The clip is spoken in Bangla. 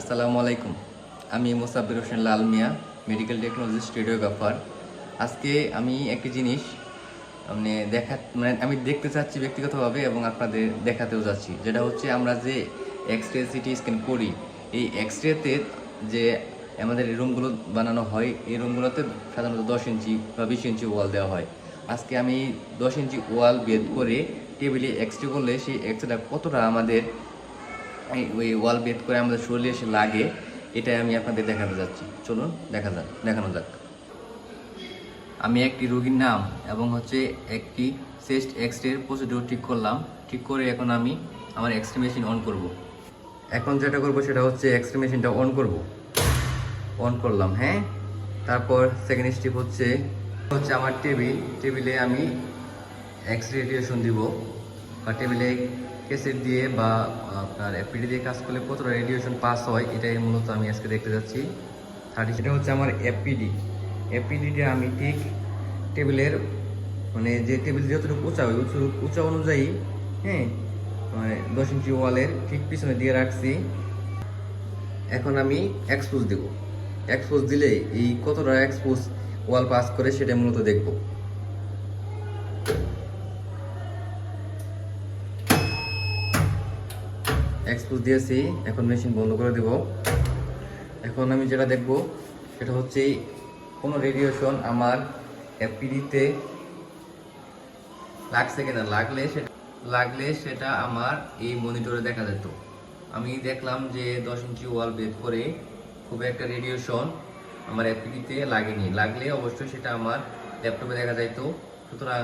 আসসালামু আলাইকুম। আমি Mosabbir Hossain Lal Mia medical technology radiographer আজকে আমি একটি জিনিস মানে দেখা মানে আমি দেখতে চাচ্ছি ব্যক্তিগতভাবে এবং আপনাদের দেখাতেও যাচ্ছি। যেটা হচ্ছে আমরা যে এক্স রে সিটি স্ক্যান করি, এই এক্স রেতে যে আমাদের রুমগুলো বানানো হয়, এই রুমগুলোতে সাধারণত দশ ইঞ্চি বা বিশ ইঞ্চি ওয়াল দেওয়া হয়। আজকে আমি দশ ইঞ্চি ওয়াল বেদ করে টেবিলে এক্স রে করলে সেই এক্স রেটা কতটা আমাদের ওই ওয়াল বেদ করে আমাদের শরীরে এসে লাগে, এটাই আমি আপনাদের দেখাতে যাচ্ছি। চলুন, দেখা যাক, দেখানো যাক। আমি একটি রোগীর নাম এবং হচ্ছে একটি চেস্ট এক্স রে প্রসিডিউর ঠিক করলাম। ঠিক করে এখন আমি আমার এক্স রে মেশিন অন করব। এখন যেটা করব সেটা হচ্ছে এক্স রে মেশিনটা অন করব। অন করলাম হ্যাঁ? তারপর সেকেন্ড স্টেপ হচ্ছে হচ্ছে আমার টেবিল টেবিলে আমি এক্স রে রেডিয়েশন দিব। বা টেবিলে কেসেট দিয়ে বা, আপনার এফপিডি দিয়ে কাজ করলে কতটা রেডিয়েশন পাস হয়, এটাই মূলত আমি আজকে দেখতে যাচ্ছি। থার্টি সেটা হচ্ছে আমার এফপিডি। এফপিডিটা আমি ঠিক টেবিলের মানে যে টেবিল যতটুকু উঁচা হয়, উঁচা অনুযায়ী হ্যাঁ মানে দশ ইঞ্চি ওয়ালের ঠিক পিছনে দিয়ে রাখছি। এখন আমি এক্সপোজ দেব। এক্সপোজ দিলে এই কতটা এক্সপোজ ওয়াল পাস করে সেটা মূলত দেখব। এক্সপোজ দিয়েছি, এখন মেশিন বন্ধ করে দেব। এখন আমি যেটা দেখব, সেটা হচ্ছে কোনো রেডিয়েশন আমার এফপিডিতে লাগছে কিনা? লাগলে সেটা লাগলে সেটা আমার এই মনিটরে দেখা যেত। আমি দেখলাম যে দশ ইঞ্চি ওয়াল বেদ করে খুব একটা রেডিয়েশন আমার এফপিডিতে লাগেনি। লাগলে অবশ্যই সেটা আমার ল্যাপটপে দেখা যাইতো। সুতরাং